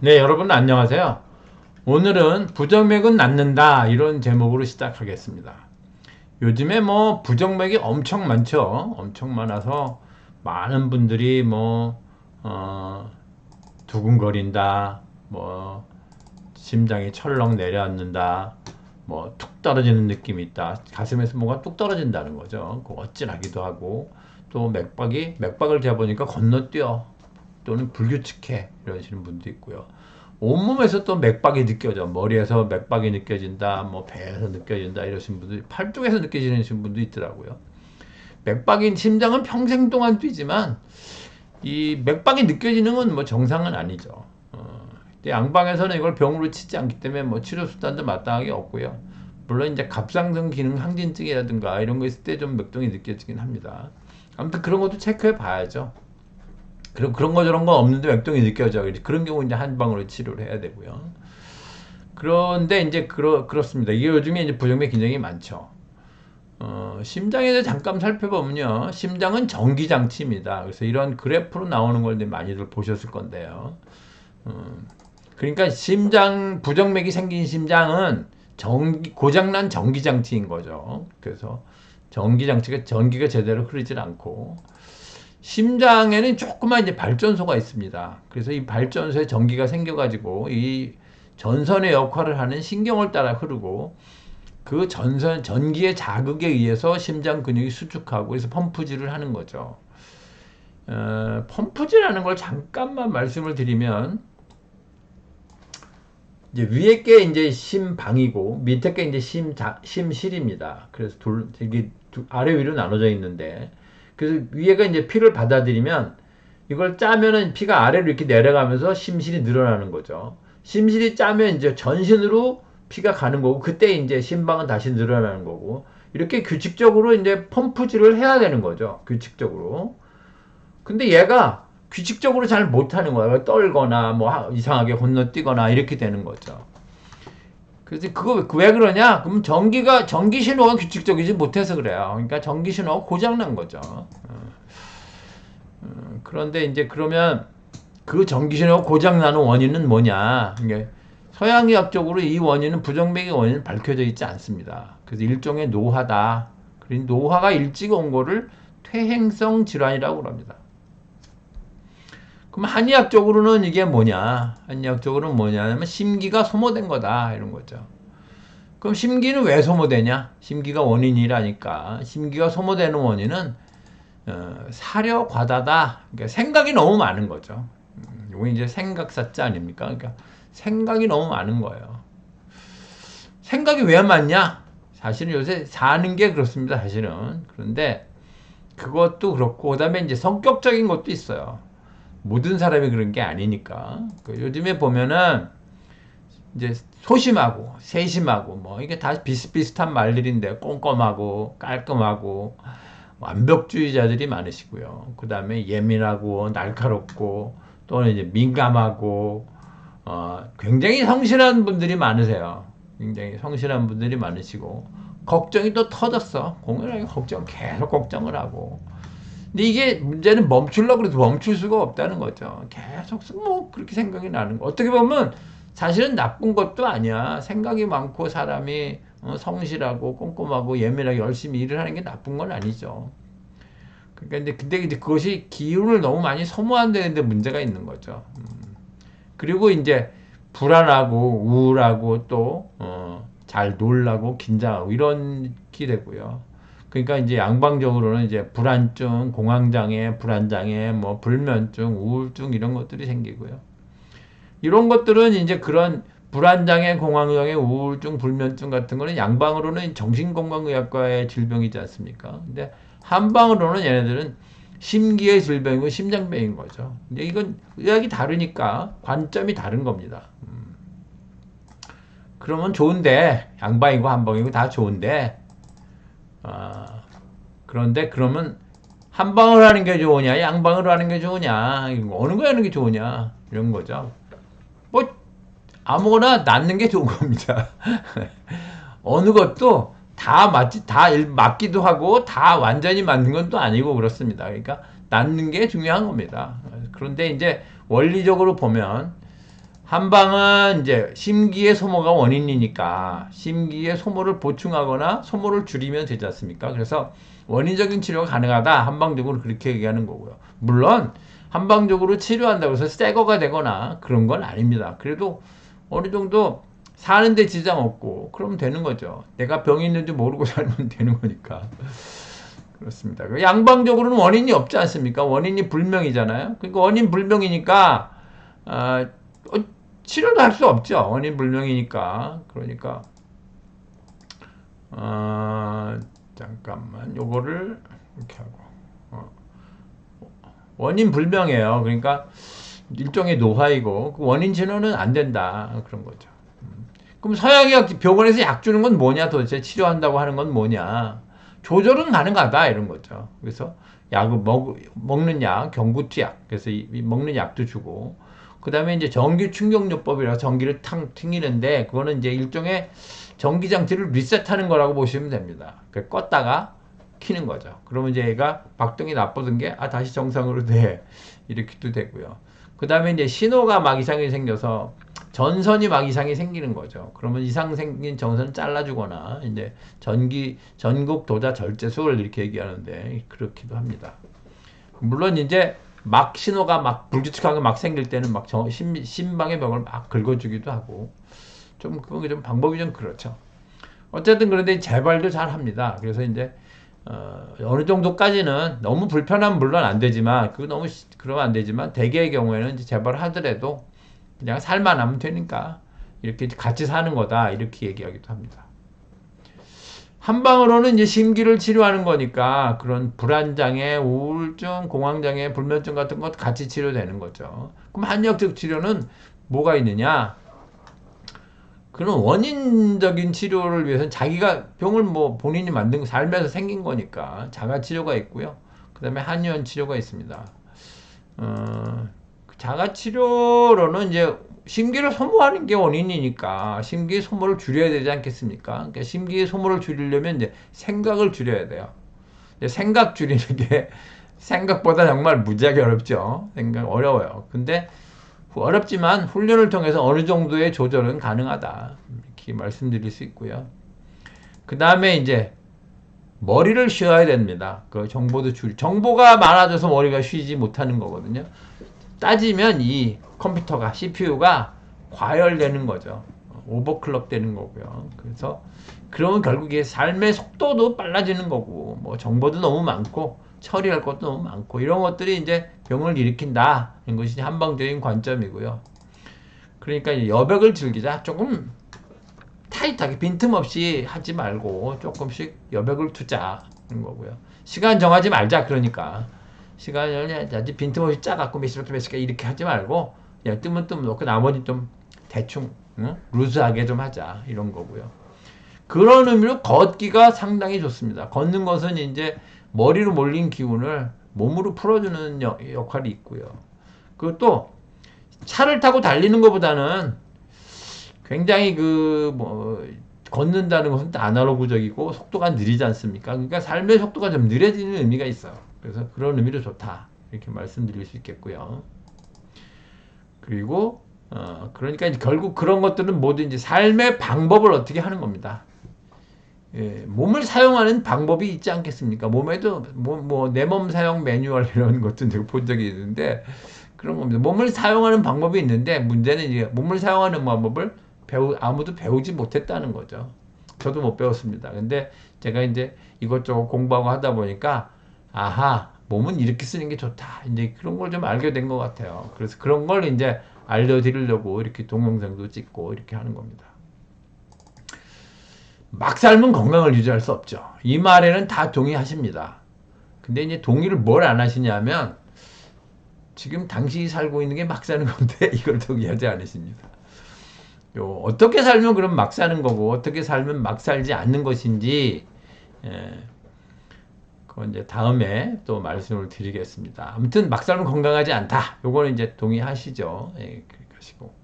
네, 여러분 안녕하세요. 오늘은 부정맥은 낫는다 이런 제목으로 시작하겠습니다. 요즘에 뭐 부정맥이 엄청 많죠. 엄청 많아서 많은 분들이 뭐 어, 두근거린다, 뭐 심장이 철렁 내려앉는다, 뭐 툭 떨어지는 느낌이 있다, 가슴에서 뭐가 뚝 떨어진다는 거죠. 그 어찔하기도 하고 또 맥박이 맥박을 재보니까 건너뛰어 또는 불규칙해 이러시는 분도 있고요. 온몸에서 또 맥박이 느껴져. 머리에서 맥박이 느껴진다, 뭐 배에서 느껴진다 이러신 분들, 팔 쪽에서 느껴지는 분도 있더라고요. 맥박인 심장은 평생 동안 뛰지만 이 맥박이 느껴지는 건 뭐 정상은 아니죠. 어, 양방에서는 이걸 병으로 치지 않기 때문에 뭐 치료 수단도 마땅하게 없고요. 물론 이제 갑상선 기능 항진증이라든가 이런 거 있을 때 좀 맥동이 느껴지긴 합니다. 아무튼 그런 것도 체크해 봐야죠. 그런 그런 거 저런 거 없는데 맥동이 느껴져. 그런 경우 이제 한방으로 치료를 해야 되고요. 그런데 이제 그렇 그렇습니다. 이게 요즘에 이제 부정맥 굉장히 많죠. 어, 심장에 대해 잠깐 살펴보면요. 심장은 전기 장치입니다. 그래서 이런 그래프로 나오는 걸 많이들 보셨을 건데요. 음, 그러니까 심장 부정맥이 생긴 심장은 전기 고장난 전기 장치인 거죠. 그래서 전기 장치가 전기가 제대로 흐르질 않고 심장에는 조그만 이제 발전소가 있습니다. 그래서 이 발전소에 전기가 생겨가지고 이 전선의 역할을 하는 신경을 따라 흐르고 그 전선 전기의 자극에 의해서 심장 근육이 수축하고 그래서 펌프질을 하는 거죠. 어, 펌프질하는 걸 잠깐만 말씀을 드리면 이제 위에 게 이제 심방이고 밑에 게 이제 심자, 심실입니다. 그래서 둘 이게 두- 아래 위로 나눠져 있는데 그래서 위에가 이제 피를 받아들이면 이걸 짜면은 피가 아래로 이렇게 내려가면서 심실이 늘어나는 거죠. 심실이 짜면 이제 전신으로 피가 가는 거고 그때 이제 심방은 다시 늘어나는 거고 이렇게 규칙적으로 이제 펌프질을 해야 되는 거죠. 규칙적으로. 근데 얘가 규칙적으로 잘 못하는 거예요. 떨거나 뭐 하- 이상하게 건너뛰거나 이렇게 되는 거죠. 그래서 그거 왜 그러냐? 그럼 전기가 전기 신호가 규칙적이지 못해서 그래요. 그러니까 전기 신호가 고장 난 거죠. 어. 어, 그런데 이제 그러면 그 전기 신호가 고장 나는 원인은 뭐냐? 이게 서양의학적으로 이 원인은 부정맥의 원인은 밝혀져 있지 않습니다. 그래서 일종의 노화다. 그리고 노화가 일찍 온 거를 퇴행성 질환이라고 그럽니다. 그럼 한의학 적으로는 이게 뭐냐? 한의학 적으로는 뭐냐면 심기가 소모된 거다 이런 거죠. 그럼 심기는 왜 소모되냐? 심기가 원인이라니까. 심기가 소모되는 원인은 어, 사려 과다다. 그러니까 생각이 너무 많은 거죠. 음, 이거 이제 생각사자 아닙니까? 그러니까 생각이 너무 많은 거예요. 생각이 왜 많냐? 사실은 요새 사는 게 그렇습니다. 사실은 그런데 그것도 그렇고 그다음에 이제 성격적인 것도 있어요. 모든 사람이 그런 게 아니니까. 그 요즘에 보면은 이제 소심하고 세심하고 뭐 이게 다 비슷비슷한 말들인데 꼼꼼하고 깔끔하고 완벽주의자들이 많으시고요. 그 다음에 예민하고 날카롭고 또는 이제 민감하고 어, 굉장히 성실한 분들이 많으세요. 굉장히 성실한 분들이 많으시고 걱정이 또 터졌어. 공연하게 걱정 계속 걱정을 하고. 근데 이게 문제는 멈추려고 해도 멈출 수가 없다는 거죠. 계속 뭐 그렇게 생각이 나는 거. 어떻게 보면 사실은 나쁜 것도 아니야. 생각이 많고 사람이 어, 성실하고 꼼꼼하고 예민하게 열심히 일을 하는 게 나쁜 건 아니죠. 그러니까 이제 근데 이제 그것이 기운을 너무 많이 소모한다는데 문제가 있는 거죠. 음. 그리고 이제 불안하고 우울하고 또 어, 잘 놀라고 긴장하고 이런 게 되고요. 그러니까 이제 양방적으로는 이제 불안증, 공황장애, 불안장애, 뭐 불면증, 우울증 이런 것들이 생기고요. 이런 것들은 이제 그런 불안장애, 공황장애, 우울증, 불면증 같은 거는 양방으로는 정신건강의학과의 질병이지 않습니까? 근데 한방으로는 얘네들은 심기의 질병이고 심장병인 거죠. 근데 이건 의학이 다르니까 관점이 다른 겁니다. 음. 그러면 좋은데 양방이고 한방이고 다 좋은데 아, 그런데 그러면 한 방을 하는 게 좋으냐 양방으로 하는 게 좋으냐 어느 거 하는 게 좋으냐 이런 거죠. 뭐 아무거나 낫는 게 좋은 겁니다. 어느 것도 다 맞지 다 일- 맞기도 하고 다 완전히 맞는 건 또 아니고 그렇습니다. 그러니까 낫는 게 중요한 겁니다. 그런데 이제 원리적으로 보면 한방은 이제 심기의 소모가 원인이니까 심기의 소모를 보충하거나 소모를 줄이면 되지 않습니까? 그래서 원인적인 치료가 가능하다. 한방적으로 그렇게 얘기하는 거고요. 물론 한방적으로 치료한다고 해서 새거가 되거나 그런 건 아닙니다. 그래도 어느 정도 사는데 지장 없고 그러면 되는 거죠. 내가 병이 있는지 모르고 살면 되는 거니까. 그렇습니다. 그 양방적으로는 원인이 없지 않습니까? 원인이 불명이잖아요. 그러니까 원인 불명이니까 아, 어, 치료도 할 수 없죠. 원인 불명이니까. 그러니까 어, 잠깐만 요거를 이렇게 하고 어, 원인 불명이에요. 그러니까 일종의 노화이고 그 원인 진료는 안 된다 그런 거죠. 음. 그럼 서양의학 병원에서 약 주는 건 뭐냐 도대체 치료한다고 하는 건 뭐냐 조절은 가능하다 이런 거죠. 그래서 약을 먹, 먹는 약 경구투약 그래서 이, 이 먹는 약도 주고 그 다음에 이제 전기 충격요법이라서 전기를 탕 튕기는데 그거는 이제 일종의 전기 장치를 리셋하는 거라고 보시면 됩니다. 그 껐다가 키는 거죠. 그러면 이제 얘가 박동이 나쁘던 게 아 다시 정상으로 돼 이렇게도 되고요. 그 다음에 이제 신호가 막 이상이 생겨서 전선이 막 이상이 생기는 거죠. 그러면 이상 생긴 전선 잘라주거나 이제 전기 전국 도자 절제술 이렇게 얘기하는데 그렇기도 합니다. 물론 이제 막 신호가 막 불규칙하게 막 생길 때는 막 저, 신, 신방의 벽을 막 긁어주기도 하고 좀 그건 좀 방법이 좀 그렇죠. 어쨌든 그런데 재발도 잘 합니다. 그래서 이제 어, 어느 정도까지는 너무 불편하면 물론 안 되지만 그거 너무 시- 그러면 안 되지만 대개의 경우에는 이제 재발을 하더라도 그냥 살만 하면 되니까 이렇게 같이 사는 거다 이렇게 얘기하기도 합니다. 한 방으로는 이제 심기를 치료하는 거니까 그런 불안장애, 우울증, 공황장애, 불면증 같은 것 같이 치료되는 거죠. 그럼 한의학적 치료는 뭐가 있느냐? 그런 원인적인 치료를 위해서는 자기가 병을 뭐 본인이 만든 거 살면서 생긴 거니까 자가 치료가 있고요. 그 다음에 한의원 치료가 있습니다. 어, 그 자가 치료로는 이제 심기를 소모하는 게 원인이니까 심기 소모를 줄여야 되지 않겠습니까? 그러니까 심기 소모를 줄이려면 이제 생각을 줄여야 돼요. 생각 줄이는 게 생각보다 정말 무지하게 어렵죠. 생각 어려워요. 근데 어렵지만 훈련을 통해서 어느 정도의 조절은 가능하다. 이렇게 말씀드릴 수 있고요. 그 다음에 이제 머리를 쉬어야 됩니다. 그 정보도 줄, 정보가 많아져서 머리가 쉬지 못하는 거거든요. 따지면 이 컴퓨터가 CPU가 과열되는 거죠. 오버클럭 되는 거고요. 그래서 그러면 결국 에 삶의 속도도 빨라지는 거고 뭐 정보도 너무 많고 처리할 것도 너무 많고 이런 것들이 이제 병을 일으킨다. 이런 것이 한방적인 관점이고요. 그러니까 여백을 즐기자. 조금 타이트하게 빈틈없이 하지 말고 조금씩 여백을 투자하는 거고요. 시간 정하지 말자. 그러니까 시간을 아주 빈틈없이 짜갖고 몇 시부터 몇 시까지 이렇게 하지 말고 그냥 뜨면 놓고 나머지 좀 대충 응? 루즈하게 좀 하자 이런 거고요. 그런 의미로 걷기가 상당히 좋습니다. 걷는 것은 이제 머리로 몰린 기운을 몸으로 풀어주는 역, 역할이 있고요. 그것도 차를 타고 달리는 것보다는 굉장히 그 뭐 걷는다는 것은 또 아날로그적이고 속도가 느리지 않습니까? 그러니까 삶의 속도가 좀 느려지는 의미가 있어요. 그래서 그런 의미로 좋다 이렇게 말씀드릴 수 있겠고요. 그리고 어 그러니까 결국 그런 것들은 모두 이제 삶의 방법을 어떻게 하는 겁니다. 예, 몸을 사용하는 방법이 있지 않겠습니까? 몸에도 뭐내 몸 사용 매뉴얼 이런 것도 내가 본 적이 있는데 그런 겁니다. 몸을 사용하는 방법이 있는데 문제는 이제 몸을 사용하는 방법을 배우 아무도 배우지 못했다는 거죠. 저도 못 배웠습니다. 근데 제가 이제 이것저것 공부하고 하다 보니까 아하 몸은 이렇게 쓰는 게 좋다. 이제 그런 걸 좀 알게 된 것 같아요. 그래서 그런 걸 이제 알려드리려고 이렇게 동영상도 찍고 이렇게 하는 겁니다. 막 살면 건강을 유지할 수 없죠. 이 말에는 다 동의하십니다. 근데 이제 동의를 뭘 안 하시냐면 지금 당신이 살고 있는 게 막 사는 건데 이걸 동의하지 않으십니다. 요 어떻게 살면 그럼 막 사는 거고 어떻게 살면 막 살지 않는 것인지 예, 그건 이제 다음에 또 말씀을 드리겠습니다. 아무튼 막 살면 건강하지 않다. 요거는 이제 동의하시죠. 예, 그러시고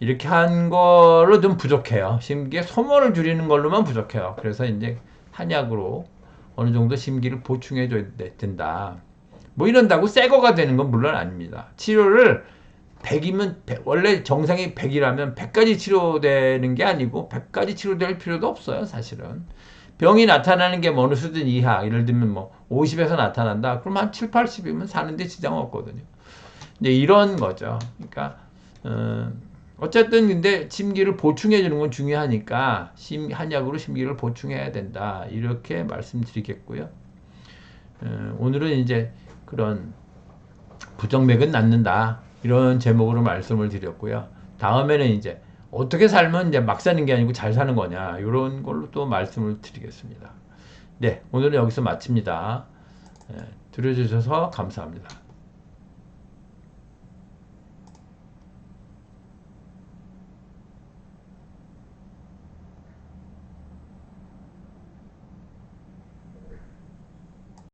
이렇게 한 걸로 좀 부족해요. 심기의 소모를 줄이는 걸로만 부족해요. 그래서 이제 한약으로 어느 정도 심기를 보충해 줘야 된다. 뭐 이런다고 새 거가 되는 건 물론 아닙니다. 치료를 100이면 원래 정상이 100이라면 100까지 치료되는 게 아니고 100까지 치료될 필요도 없어요, 사실은. 병이 나타나는 게 어느 수준 이하, 예를 들면 뭐 50에서 나타난다. 그럼 한 7, 80이면 사는데 지장 없거든요. 이제 이런 거죠. 그러니까 어, 어쨌든 근데 심기를 보충해 주는 건 중요하니까 심, 한약으로 심기를 보충해야 된다. 이렇게 말씀드리겠고요. 어, 오늘은 이제 그런 부정맥은 낫는다. 이런 제목으로 말씀을 드렸고요. 다음에는 이제 어떻게 살면 이제 막 사는 게 아니고 잘 사는 거냐. 이런 걸로 또 말씀을 드리겠습니다. 네, 오늘은 여기서 마칩니다. 예, 들어주셔서 감사합니다.